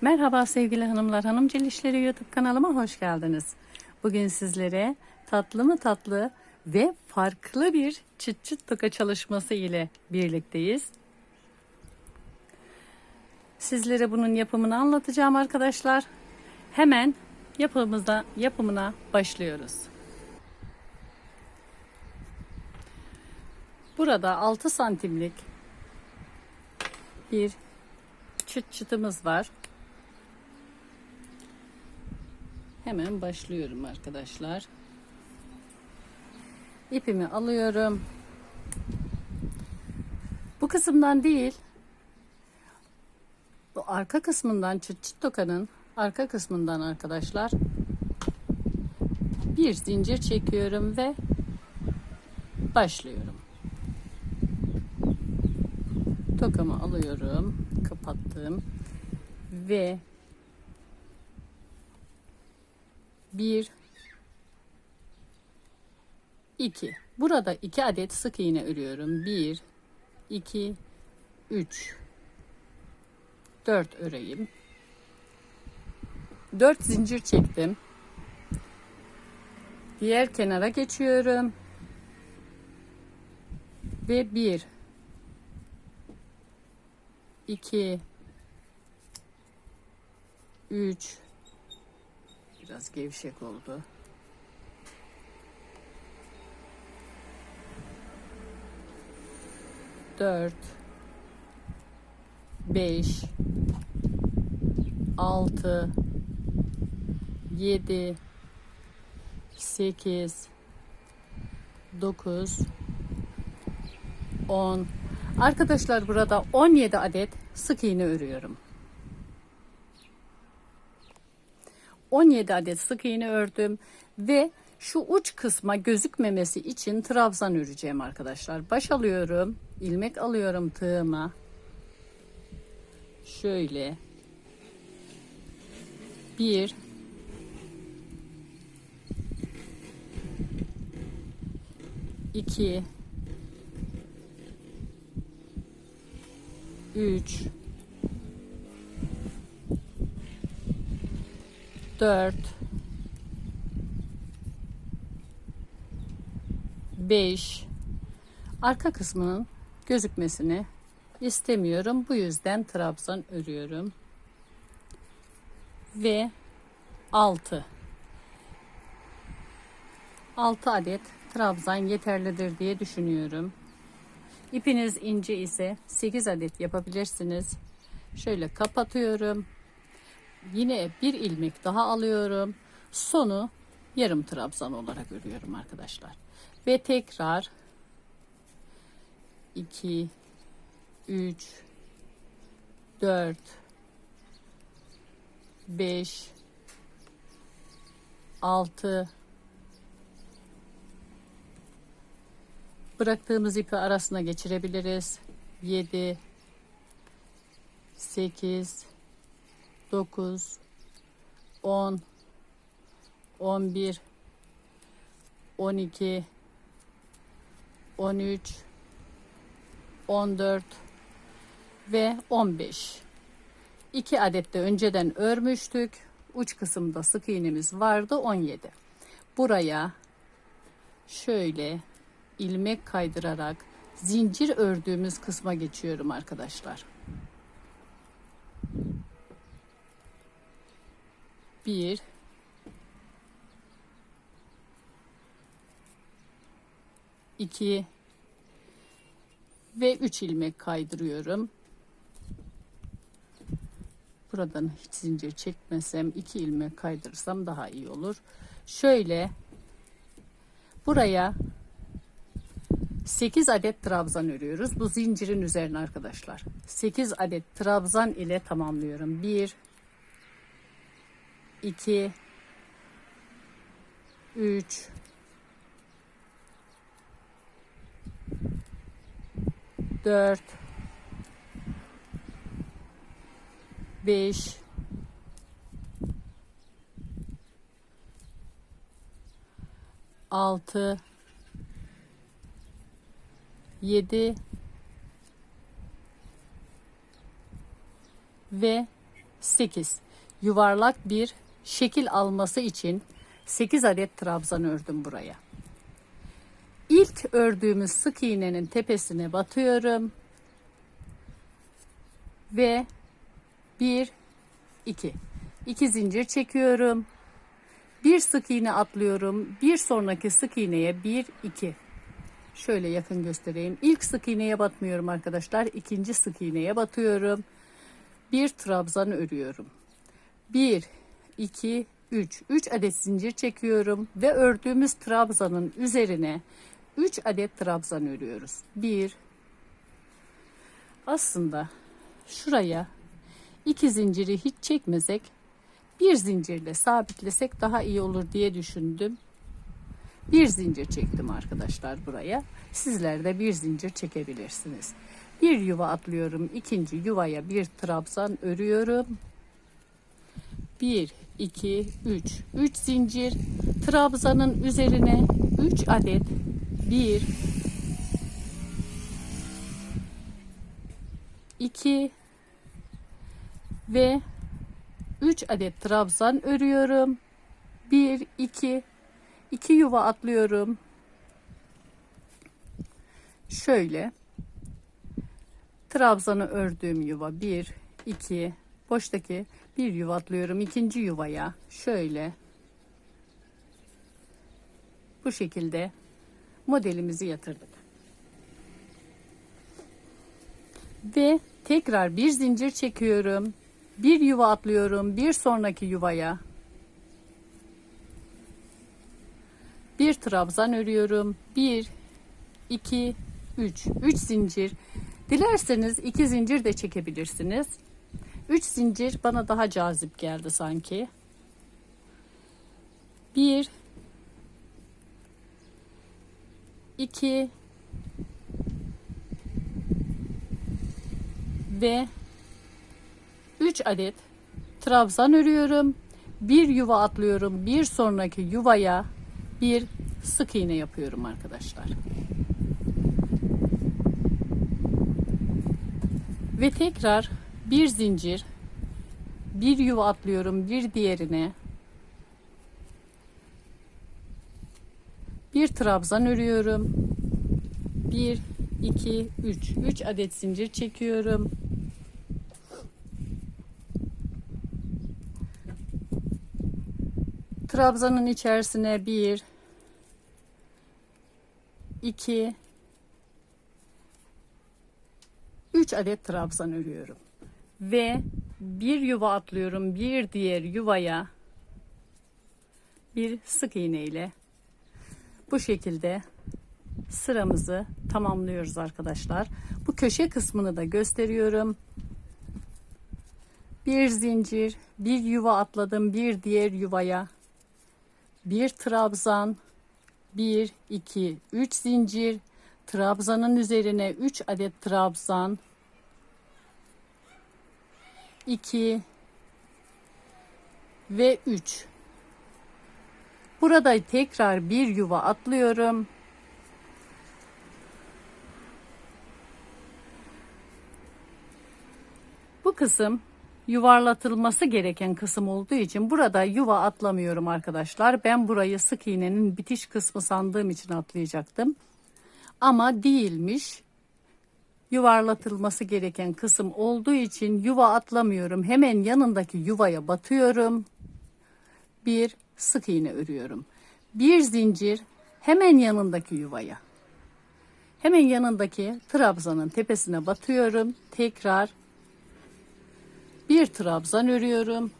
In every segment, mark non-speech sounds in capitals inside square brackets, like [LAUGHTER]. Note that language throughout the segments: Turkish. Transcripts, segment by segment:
Merhaba sevgili hanımlar, Hanımcıl İşleri YouTube kanalıma hoş geldiniz. Bugün sizlere tatlı mı tatlı ve farklı bir çıt çıt toka çalışması ile birlikteyiz. Sizlere bunun yapımını anlatacağım arkadaşlar. Hemen yapımıza, yapımına başlıyoruz. Burada 6 santimlik bir çıt çıtımız var. Hemen başlıyorum arkadaşlar. İpimi alıyorum. Bu kısımdan değil, bu arka kısmından çıt çıt tokanın arka kısmından arkadaşlar bir zincir çekiyorum ve başlıyorum. Tokamı alıyorum, kapattım ve bir iki. Burada iki adet sık iğne örüyorum. Bir, iki, üç, dört öreyim. Dört zincir çektim. Diğer kenara geçiyorum. Ve bir, 2 3 biraz gevşek oldu. Dört, beş, altı, yedi, sekiz, dokuz, 10 Arkadaşlar burada 17 adet sık iğne örüyorum. 17 adet sık iğne ördüm ve şu uç kısma gözükmemesi için trabzan öreceğim arkadaşlar. Baş alıyorum, ilmek alıyorum tığıma. Şöyle. Bir, iki, 3 4 5 arka kısmının gözükmesini istemiyorum. Bu yüzden trabzan örüyorum. Ve 6 6 adet trabzan yeterlidir diye düşünüyorum. İpiniz ince ise 8 adet yapabilirsiniz. Şöyle kapatıyorum. Yine bir ilmek daha alıyorum. Sonu yarım trabzan olarak örüyorum arkadaşlar. Ve tekrar 2 3 4 5 6 Bıraktığımız ipi arasına geçirebiliriz. 7 8 9 10 11 12 13 14 ve 15 2 adet de önceden örmüştük. Uç kısımda sık iğnemiz vardı 17. Buraya şöyle ilmek kaydırarak zincir ördüğümüz kısma geçiyorum arkadaşlar. Bir, iki ve üç ilmek kaydırıyorum. Buradan hiç zincir çekmesem iki ilmek kaydırırsam daha iyi olur. Şöyle buraya 8 adet trabzan örüyoruz. Bu zincirin üzerine arkadaşlar. 8 adet trabzan ile tamamlıyorum. 1 2 3 4 5 6 7 ve 8. Yuvarlak bir şekil alması için 8 adet trabzan ördüm buraya. İlk ördüğümüz sık iğnenin tepesine batıyorum. Ve 1 2 2 zincir çekiyorum. Bir sık iğne atlıyorum. Bir sonraki sık iğneye 1 2 Şöyle yakın göstereyim. İlk sık iğneye batmıyorum arkadaşlar. İkinci sık iğneye batıyorum. Bir trabzan örüyorum. 1 2 3 3 adet zincir çekiyorum ve ördüğümüz trabzanın üzerine 3 adet trabzan örüyoruz. 1 Aslında şuraya iki zinciri hiç çekmesek bir zincirle sabitlesek daha iyi olur diye düşündüm. Bir zincir çektim arkadaşlar buraya. Sizler de bir zincir çekebilirsiniz. Bir yuva atlıyorum. ikinci yuvaya bir trabzan örüyorum. 1, 2, 3. 3 zincir. Trabzanın üzerine 3 adet 1 2 ve 3 adet trabzan örüyorum. 1 2 2 yuva atlıyorum. Şöyle trabzanı ördüğüm yuva 1 2 boştaki bir yuva atlıyorum ikinci yuvaya şöyle bu şekilde modelimizi yatırdık. Ve tekrar bir zincir çekiyorum. Bir yuva atlıyorum bir sonraki yuvaya. Bir trabzan örüyorum. 1 2 3 3 zincir. Dilerseniz iki zincir de çekebilirsiniz. 3 zincir bana daha cazip geldi sanki. 1 2 ve 3 adet trabzan örüyorum. Bir yuva atlıyorum. Bir sonraki yuvaya bir sık iğne yapıyorum arkadaşlar. Ve tekrar bir zincir bir yuva atlıyorum bir diğerine. Bir trabzan örüyorum. 1 2 3 3 adet zincir çekiyorum. Trabzanın içerisine 1 2 3 adet trabzan örüyorum ve bir yuva atlıyorum bir diğer yuvaya bir sık iğne ile bu şekilde sıramızı tamamlıyoruz arkadaşlar. Bu köşe kısmını da gösteriyorum. Bir zincir, bir yuva atladım bir diğer yuvaya. Bir trabzan, 1 2 3 zincir, trabzanın üzerine 3 adet trabzan, 2 ve 3. Burada tekrar bir yuva atlıyorum. Bu kısım yuvarlatılması gereken kısım olduğu için burada yuva atlamıyorum arkadaşlar. Ben burayı sık iğnenin bitiş kısmı sandığım için atlayacaktım. Ama değilmiş yuvarlatılması gereken kısım olduğu için yuva atlamıyorum. Hemen yanındaki yuvaya batıyorum. Bir sık iğne örüyorum. Bir zincir hemen yanındaki yuvaya. Hemen yanındaki trabzanın tepesine batıyorum. Tekrar bir trabzan örüyorum.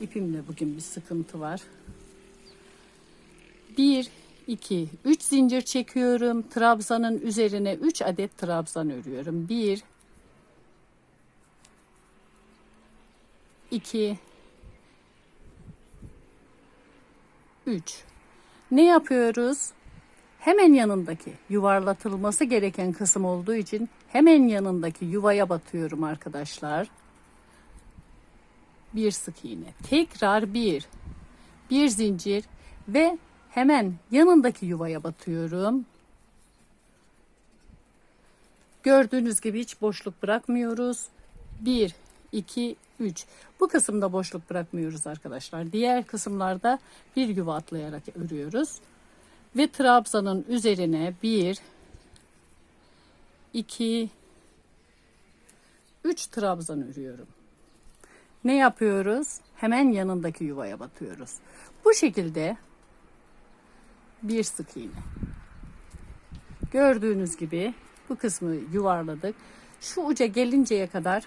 İpimle bugün bir sıkıntı var. Bir 2, 3 zincir çekiyorum. Trabzanın üzerine 3 adet trabzan örüyorum. 1 2 3 Ne yapıyoruz? Hemen yanındaki yuvarlatılması gereken kısım olduğu için hemen yanındaki yuvaya batıyorum arkadaşlar. Bir sık iğne. Tekrar bir. Bir zincir ve Hemen yanındaki yuvaya batıyorum. Gördüğünüz gibi hiç boşluk bırakmıyoruz. 1, 2, 3. Bu kısımda boşluk bırakmıyoruz arkadaşlar. Diğer kısımlarda bir yuva atlayarak örüyoruz. Ve trabzanın üzerine 1, 2, 3 trabzan örüyorum. Ne yapıyoruz? Hemen yanındaki yuvaya batıyoruz. Bu şekilde bir sık iğne. Gördüğünüz gibi bu kısmı yuvarladık. Şu uca gelinceye kadar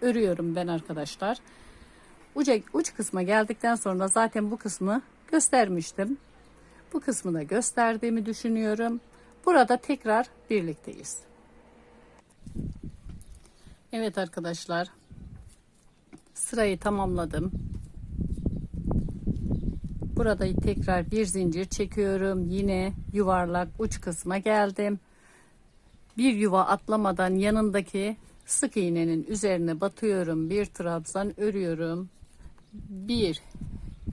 örüyorum ben arkadaşlar. Uca, uç kısma geldikten sonra zaten bu kısmı göstermiştim. Bu kısmı da gösterdiğimi düşünüyorum. Burada tekrar birlikteyiz. Evet arkadaşlar. Sırayı tamamladım. Burada tekrar bir zincir çekiyorum. Yine yuvarlak uç kısma geldim. Bir yuva atlamadan yanındaki sık iğnenin üzerine batıyorum. Bir trabzan örüyorum. 1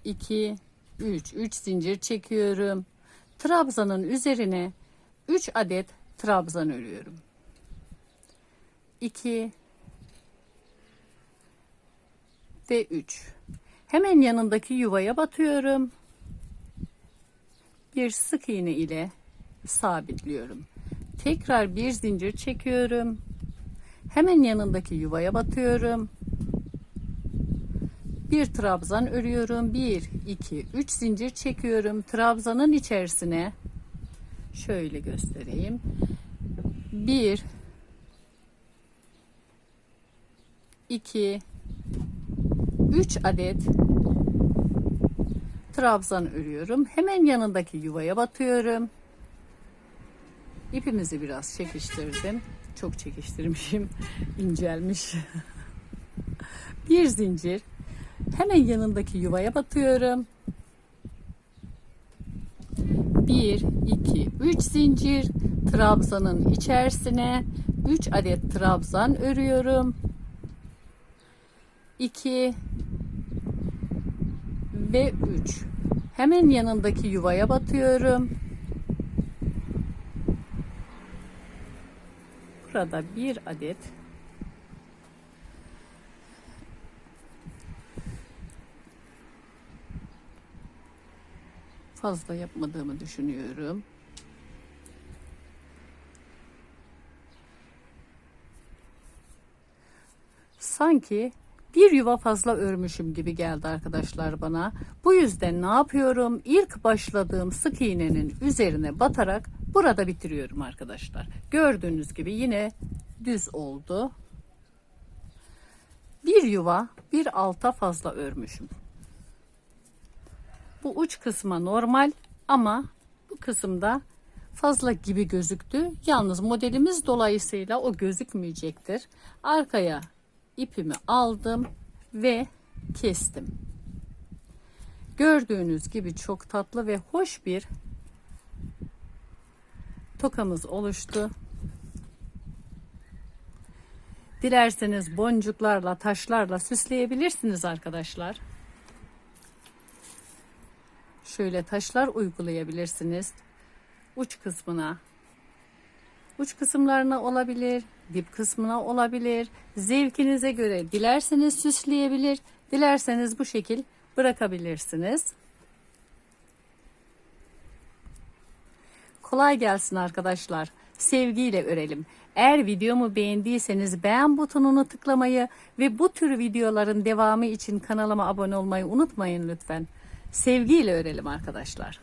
2 3 3 zincir çekiyorum. Trabzanın üzerine 3 adet trabzan örüyorum. 2 ve 3. Hemen yanındaki yuvaya batıyorum. Bir sık iğne ile sabitliyorum. Tekrar bir zincir çekiyorum. Hemen yanındaki yuvaya batıyorum. Bir trabzan örüyorum. 1 2 3 zincir çekiyorum. Trabzanın içerisine şöyle göstereyim. 1 2 3 adet trabzan örüyorum. Hemen yanındaki yuvaya batıyorum. İpimizi biraz çekiştirdim. Çok çekiştirmişim. incelmiş. [LAUGHS] bir zincir. Hemen yanındaki yuvaya batıyorum. 1 2 3 zincir trabzanın içerisine 3 adet trabzan örüyorum. 2 ve 3. Hemen yanındaki yuvaya batıyorum. Burada bir adet fazla yapmadığımı düşünüyorum. Sanki bir yuva fazla örmüşüm gibi geldi arkadaşlar bana. Bu yüzden ne yapıyorum? İlk başladığım sık iğnenin üzerine batarak burada bitiriyorum arkadaşlar. Gördüğünüz gibi yine düz oldu. Bir yuva bir alta fazla örmüşüm. Bu uç kısma normal ama bu kısımda fazla gibi gözüktü. Yalnız modelimiz dolayısıyla o gözükmeyecektir. Arkaya ipimi aldım ve kestim. Gördüğünüz gibi çok tatlı ve hoş bir tokamız oluştu. Dilerseniz boncuklarla, taşlarla süsleyebilirsiniz arkadaşlar. Şöyle taşlar uygulayabilirsiniz. Uç kısmına. Uç kısımlarına olabilir, dip kısmına olabilir. Zevkinize göre dilerseniz süsleyebilir, dilerseniz bu şekil bırakabilirsiniz. Kolay gelsin arkadaşlar. Sevgiyle örelim. Eğer videomu beğendiyseniz beğen butonunu tıklamayı ve bu tür videoların devamı için kanalıma abone olmayı unutmayın lütfen. Sevgiyle örelim arkadaşlar.